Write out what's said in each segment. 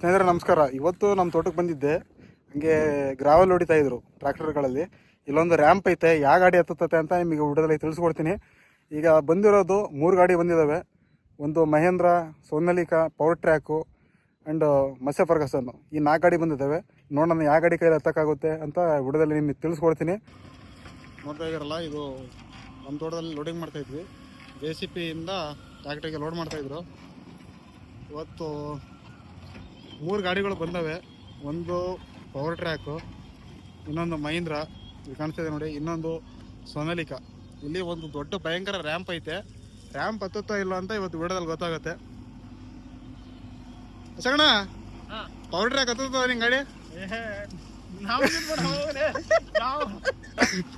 ಸ್ನೇಹಿತರೆ, ನಮಸ್ಕಾರ. ಇವತ್ತು ನಮ್ಮ ತೋಟಕ್ಕೆ ಬಂದಿದ್ದೆ. ಹಂಗೆ ಗ್ರಾವೆಲ್ ಹೊಡಿತಾ ಇದ್ರು ಟ್ರ್ಯಾಕ್ಟರ್ಗಳಲ್ಲಿ. ಇಲ್ಲೊಂದು ರ್ಯಾಂಪ್ ಐತೆ ಯಾವ ಗಾಡಿ ಹತ್ತುತ್ತೆ ಅಂತ ನಿಮಗೆ ಹುಡುಗರಲ್ಲಿ ತಿಳಿಸ್ಕೊಡ್ತೀನಿ. ಈಗ ಬಂದಿರೋದು ಮೂರು ಗಾಡಿ ಬಂದಿದ್ದಾವೆ ಒಂದು Mahindra, Sonalika Powertrac and Massey Ferguson ಈ ನಾಲ್ಕು ಗಾಡಿ ಬಂದಿದ್ದಾವೆ ನೋಡೋಣ ಯಾವ ಗಾಡಿ ಕೈಯಲ್ಲಿ ಹತ್ತಕ್ಕಾಗುತ್ತೆ ಅಂತ ಹುಡುಗದಲ್ಲಿ ನಿಮಗೆ ತಿಳಿಸ್ಕೊಡ್ತೀನಿ. ನೋಡ್ತಾ ಇದ್ದಾರಲ್ಲ, ಇದು ನಮ್ಮ ತೋಟದಲ್ಲಿ ಲೋಡಿಂಗ್ ಮಾಡ್ತಾ ಇದ್ವಿ. ಜೆ ಸಿ ಪಿಯಿಂದ ಟ್ಯಾಕ್ಟ್ರಿಗೆ ಲೋಡ್ ಮಾಡ್ತಾಯಿದ್ರು ಇವತ್ತು ಮೂರು ಗಾಡಿಗಳು ಬಂದವೆ. ಒಂದು ಪವರ್ ಟ್ರ್ಯಾಕು ಇನ್ನೊಂದು ಮಹೀಂದ್ರ ಇಲ್ಲಿ ಕಾಣಿಸ್ತಿದೆ ನೋಡಿ ಇನ್ನೊಂದು ಸೊನಾಲಿಕಾ. ಇಲ್ಲಿ ಒಂದು ದೊಡ್ಡ ಭಯಂಕರ ರ್ಯಾಂಪ್ ಐತೆ. ರ್ಯಾಂಪ್ ಹತ್ತುತ್ತಾ ಇಲ್ಲ ಅಂತ ಇವತ್ತು ವಿಡಿಯೋದಲ್ಲಿ ಗೊತ್ತಾಗುತ್ತೆ. ಸಗಣ ಪವರ್ ಟ್ರ್ಯಾಕ್ ಹತ್ತುತ್ತದ ನಿಮ್ಮ ಗಾಡಿ?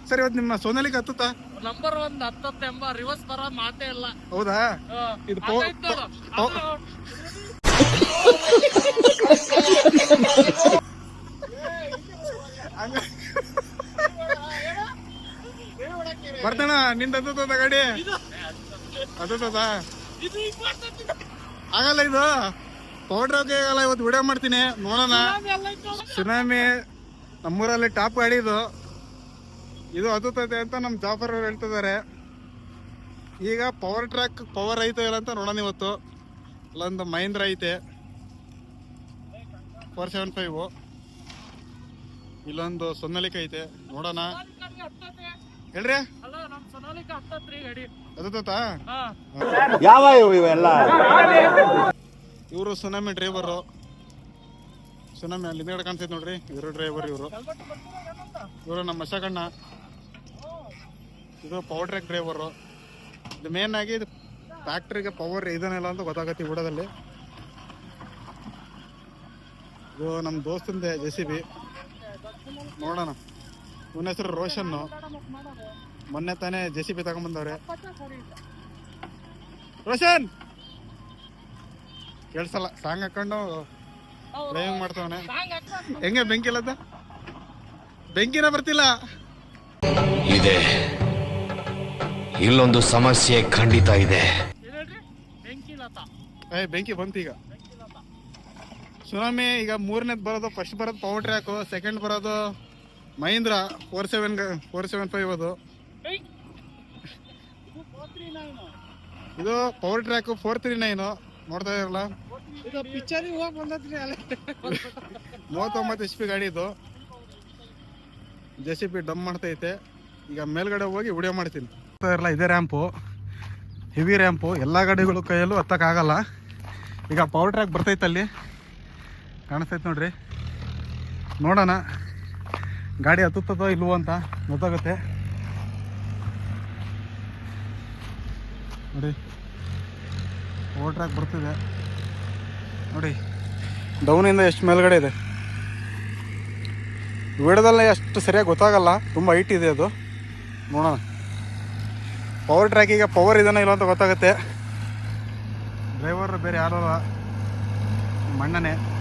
ಸರಿ ಇವತ್ತು ನಿಮ್ಮ ಸೋನಾಲಿಕಾ ಹತ್ತುತ್ತಾ? ನಂಬರ್ ಒಂದ್ ಹತ್ತತ್ತೆಂಬ ರಿವರ್ಸ್ ಬರೋ ಮಾತೇ ಇಲ್ಲ. ಹೌದಾ. ಇದು ಪವ- ನಿಂದು. ಅದು ಗಾಡಿ? ಹಿಂಗ್ ಆಗಲ್ಲ ಇದು. ಟ್ರ್ಯಾಕ್ ಆಗಲ್ಲ, ಇವತ್ತು ವಿಡಿಯೋ ಮಾಡ್ತೀನಿ, ನೋಡೋಣ. ಸುನಾಮಿ ನಮ್ಮೂರಲ್ಲಿ ಟಾಪ್ ಗಾಡಿ ಇದು. ಇದು ಹತ್ತುತ್ತದೆ ಅಂತ ನಮ್ಮ ಜಾಫರ್ ಅವ್ರು ಹೇಳ್ತಿದ್ದಾರೆ. ಈಗ ಪವರ್ ಟ್ರ್ಯಾಕ್ ಪವರ್ ಐತೆ ಇಲ್ಲ ಅಂತ ನೋಡೋಣ ಇವತ್ತು. ಅಲ್ಲೊಂದು ಮಹೇಂದ್ರ ಐತೆ. Four seven five. ಇಲ್ಲೊಂದು ಸೊನ್ನಲಿಕ ಐತೆ ನೋಡೋಣ. ಹೇಳ್ರಿ ಯಾವ ಇವೆಲ್ಲ? ಇವರು ಸುನಾಮಿ ಡ್ರೈವರು. ಸುನಾಮಿ ಅಲ್ಲಿ ಹಿಂದ್ಗಡೆ ಕಾಣ್ತೈತೆ ನೋಡ್ರಿ ಇವರು ಡ್ರೈವರ್ ಇವರು? ಇವರು ನಮ್ಮ ಮಶಕಣ್ಣ ಇದು ಪವರ್ ಟ್ರ್ಯಾಕ್ ಡ್ರೈವರು. ಇದು ಮೇನ್ ಆಗಿ ಇದು ಫ್ಯಾಕ್ಟ್ರಿಗೆ ಪವರ್ ಇದನ್ನೆಲ್ಲ ಅಂತ ಗೊತ್ತಾಗತ್ತೆ ಈ ಬುಡದಲ್ಲಿ ಇದು ನಮ್ಮ ದೋಸ್ತಂದೆ ಜೆ ಸಿ ಬಿ ನೋಡೋಣ. ಇವನ ಹೆಸರು ರೋಷನ್ನು. ಮೊನ್ನೆ ತಾನೇ ಜೆ ಸಿ ಬಿ ತಗೊಂಬಂದವ್ರೆ. ರೋಷನ್! ಕೇಳಿಸಲ್ಲ ಸಾಂಗ್ ಹಾಕೊಂಡು. ಡ್ರೈವಿಂಗ್ ಮಾಡ್ತಾವನೆ. ಹೆಂಗೆ ಬೆಂಕಿ ಇಲ್ಲದ ಬೆಂಕಿನ ಬರ್ತಿಲ್ಲ. ಇದೆ. ಇಲ್ಲೊಂದು ಸಮಸ್ಯೆ ಖಂಡಿತ ಇದೆ. ಬೆಂಕಿ ಬಂತೀಗ ಏ ಬೆಂಕಿ ಬಂತು ಈಗ. ಬೆಂಕಿ ಲತ. ಸುನಾಮಿ ಈಗ ಮೂರನೇದು ಬರೋದು ಫಸ್ಟ್ ಬರೋದು ಪವರ್ ಟ್ರ್ಯಾಕು ಸೆಕೆಂಡ್ ಬರೋದು Mahindra four seven four seven five ಅದು. ಇದು 439. ಇದು Powertrac four three nine ನೋಡ್ತಾ ಇರಲ್ಲ ಮೂವತ್ತೊಂಬತ್ತು ಎಚ್ ಪಿ ಗಾಡಿ ಇದು. ಜೆ ಸಿ ಪಿ ಡಮ್ ಮಾಡ್ತೈತೆ. ಈಗ ಮೇಲ್ಗಡೆ ಹೋಗಿ ವಿಡಿಯೋ ಮಾಡ್ತೀನಿ. ನೋಡ್ತಾ ಇರಲ್ಲ ಇದೇ ರ್ಯಾಂಪು ಹೆವಿ ರ್ಯಾಂಪು ಎಲ್ಲ ಗಾಡಿಗಳು ಕೈಯಲ್ಲೂ ಹತ್ತಕ್ಕಾಗಲ್ಲ. ಈಗ ಪವರ್ ಟ್ರ್ಯಾಕ್ ಬರ್ತೈತೆ ಅಲ್ಲಿ. ಕಾಣಿಸ್ತೈತೆ ನೋಡ್ರಿ. ನೋಡೋಣ. ಗಾಡಿ ಹತ್ತುತ್ತದೋ ಇಲ್ವೋ ಅಂತ ಗೊತ್ತಾಗುತ್ತೆ. ನೋಡಿ. ಟ್ರ್ಯಾಕ್ ಬರ್ತಿದೆ. ನೋಡಿ. ಡೌನಿಂದ ಎಷ್ಟು ಮೇಲ್ಗಡೆ ಇದೆ? ವಿಡದಲ್ಲೇ ಅಷ್ಟು ಸರಿಯಾಗಿ ಗೊತ್ತಾಗಲ್ಲ. ತುಂಬ ಹೈಟ್ ಇದೆ ಅದು. ನೋಡೋಣ. ಪವರ್ ಟ್ರ್ಯಾಕಿಗೆ ಪವರ್ ಇದನ್ನ ಇಲ್ಲ ಅಂತ ಗೊತ್ತಾಗುತ್ತೆ. ಡ್ರೈವರ್ ಬೇರೆ ಯಾರಲ್ಲ. ಮಣ್ಣನೆ.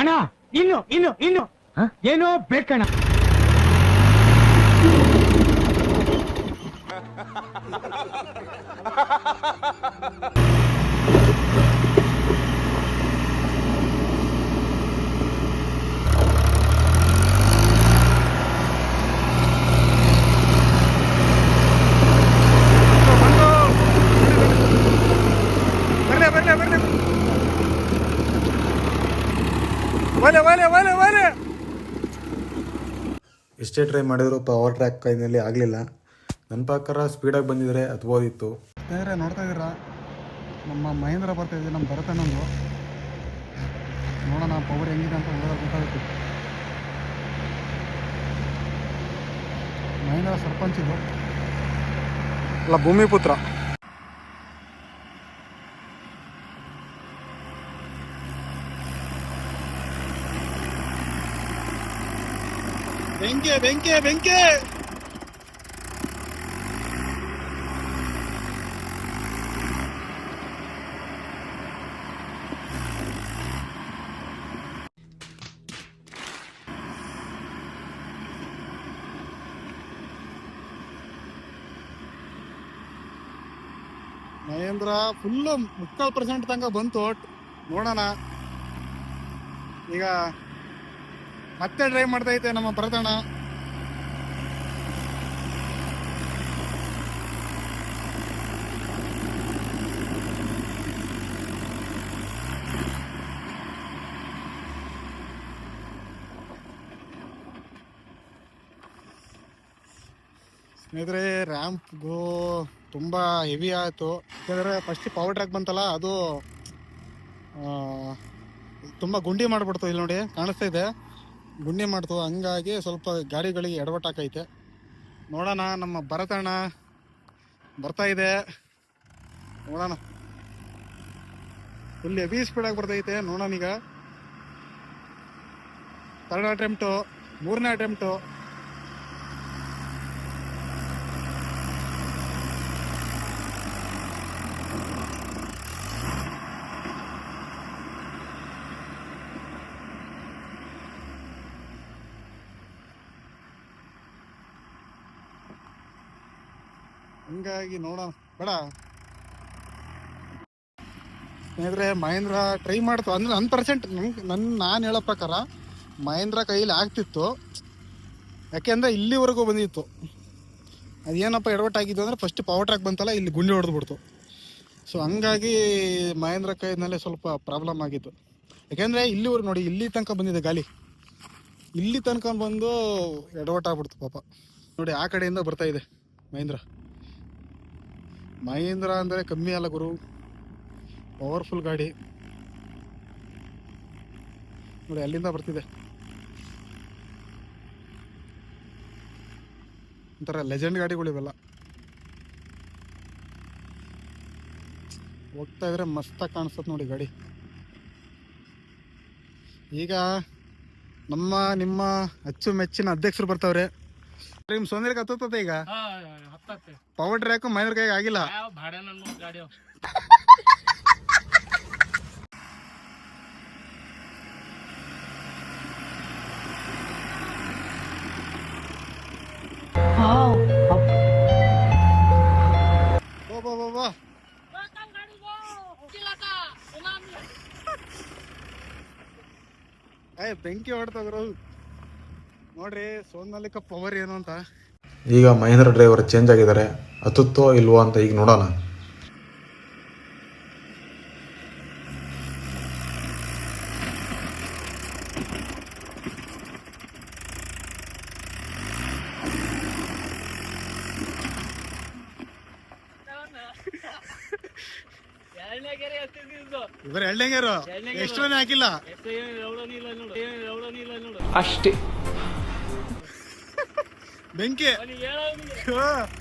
ಅಣ್ಣ ಇನ್ನು ಇನ್ನು ಇನ್ನು ಏನೋ ಬೇಕಣ್ಣ ಬರ್ಲೆ ಎಷ್ಟೇ ಟ್ರೈ ಮಾಡಿದ್ರು ಪವರ್ ಟ್ರ್ಯಾಕ್ ಕೈನಲ್ಲಿ ಆಗಲಿಲ್ಲ. ನನ್ನ ಪ್ರಕಾರ ಸ್ಪೀಡಾಗಿ ಬಂದಿದ್ರೆ ಹತ್ಬೋದಿತ್ತು ಸ್ನೇಹಿತರೆ ನೋಡ್ತಾ ಇದ್ದೀರಾ? ನಮ್ಮ ಮಹೇಂದ್ರ ಬರ್ತಾ ಇದೆ ನಮ್ಮ ಭರತನೊಂದು ನೋಡೋಣ ಪವರ್ ಹೆಂಗಿದೆ ಅಂತ ಗೊತ್ತಾಗುತ್ತೆ. ಮಹೇಂದ್ರ ಸರ್ಪಂಚ್ ಇದು. ಅಲ್ಲ ಭೂಮಿಪುತ್ರ. வெங்கே வெங்கே வெங்கே ಮಹೇಂದ್ರ ಫುಲ್ಲು ಮುಕ್ಕಾಲು ಪರ್ಸೆಂಟ್ ತನಕ ಬಂತು ನೋಡೋಣ ಈಗ ಮತ್ತೆ ಡ್ರೈವ್ ಮಾಡ್ತಾ ಐತೆ ನಮ್ಮ ಪ್ರತಣ ಸ್ನೇಹಿತರೆ ರ್ಯಾಂಪ್ಗೂ ತುಂಬ ಹೆವಿ ಆಯಿತು. ಯಾಕಂದರೆ ಫಸ್ಟ್ ಪವರ್ ಟ್ರ್ಯಾಕ್ ಬಂತಲ್ಲ, ಅದು ತುಂಬ ಗುಂಡಿ ಮಾಡಿಬಿಡ್ತು ಇಲ್ಲಿ ನೋಡಿ, ಕಾಣಿಸ್ತಾ ಇದೆ. ಗುಂಡಿ ಮಾಡ್ತು ಹಂಗಾಗಿ ಸ್ವಲ್ಪ ಗಾಡಿಗಳಿಗೆ ಎಡವಟ್ಟಾಕೈತೆ ನೋಡೋಣ, ನಮ್ಮ ಭರತಣ್ಣ ಬರ್ತಾ ಇದೆ. ನೋಡೋಣ. ಫುಲ್ ಹೆವಿ ಸ್ಪೀಡಾಗಿ ಬರ್ತೈತೆ, ನೋಡೋಣ ಈಗ. ಥರ್ಡ್ ಅಟೆಂಪ್ಟು ಮೂರನೇ ಅಟೆಂಪ್ಟು ಹಂಗಾಗಿ ನೋಡೋಣ. ಬೇಡ. ಸ್ನೇಹಿತರೆ, ಮಹೇಂದ್ರ ಟ್ರೈ ಮಾಡ್ತು. ಅಂದ್ರೆ ನನ್ನ ಪರ್ಸೆಂಟ್ ನಂಗೆ ನಾನು ಹೇಳೋ ಪ್ರಕಾರ ಮಹೇಂದ್ರ ಕೈಯಲ್ಲಿ ಆಗ್ತಿತ್ತು. ಯಾಕೆಂದ್ರೆ ಇಲ್ಲಿವರೆಗೂ ಬಂದಿತ್ತು. ಅದೇನಪ್ಪ ಎಡವಟ್ಟಾಗಿದ್ದು ಅಂದ್ರೆ ಫಸ್ಟ್ ಪವರ್ ಟ್ರ್ಯಾಕ್ ಬಂತಲ್ಲ, ಇಲ್ಲಿ ಗುಂಡಿ ಹೊಡೆದ್ಬಿಡ್ತು ಸೊ ಹಂಗಾಗಿ ಮಹೇಂದ್ರ ಕೈನಲ್ಲೇ ಸ್ವಲ್ಪ ಪ್ರಾಬ್ಲಮ್ ಆಗಿತ್ತು. ಯಾಕೆಂದರೆ ಇಲ್ಲಿವರೆಗೂ ನೋಡಿ, ಇಲ್ಲಿ ತನಕ ಬಂದಿದೆ ಗಾಲಿ. ಇಲ್ಲಿ ತನಕ ಬಂದು ಎಡವಟ್ಟಾಗ್ಬಿಡ್ತು ಪಾಪ. ನೋಡಿ, ಆ ಕಡೆಯಿಂದ ಬರ್ತಾ ಇದೆ ಮಹೇಂದ್ರ. ಮಹೇಂದ್ರ ಅಂದರೆ ಕಮ್ಮಿ ಅಲ್ಲ ಗುರು. ಪವರ್ಫುಲ್ ಗಾಡಿ. ನೋಡಿ, ಅಲ್ಲಿಂದ ಬರ್ತಿದೆ. ಒಂಥರ ಲೆಜೆಂಡ್ ಗಾಡಿಗಳು ಇವೆಲ್ಲ. ಹೋಗ್ತಾ ಇದ್ರೆ ಮಸ್ತಾಗಿ ಕಾಣಿಸ್ತದೆ ನೋಡಿ ಗಾಡಿ. ಈಗ ನಮ್ಮ, ನಿಮ್ಮ ಅಚ್ಚುಮೆಚ್ಚಿನ ಅಧ್ಯಕ್ಷರು ಬರ್ತಾವ್ರೆ. ನಿಮ್ ಸೋಂದರ್ಗೆ ಹತ್ತುತ್ತದೆ ಈಗ? ಪವರ್ ಟ್ರ್ಯಾಕ್ ಮಹೇಂದ್ರ ಕೈಗೆ ಆಗಿಲ್ಲ? ಭಾಡೆ ನನ್ನ ಗಾಡಿ ಅವ. ಏ ಬೆಂಕಿ ಹೊಡ್ತಾವ್ರು ನೋಡ್ರಿ ಸೋನಾಲಿಕ ಪವರ್ ಏನು ಅಂತ. ಈಗ ಮಹೇಂದ್ರ ಡ್ರೈವರ್ ಚೇಂಜ್ ಆಗಿದ್ದಾರೆ. ಹತ್ತುತ್ತೋ ಇಲ್ವೋ ಅಂತ ಈಗ ನೋಡೋಣ. ಇವರು ಎಳ್ಳೆಂಗೇರು ಎಷ್ಟು ಹಾಕಿಲ್ಲ. ಅಷ್ಟೇ. ಬೆಂಕಿ ಅವನಿಗೆ ಹೇಳೋ ಹ್ಞೂ.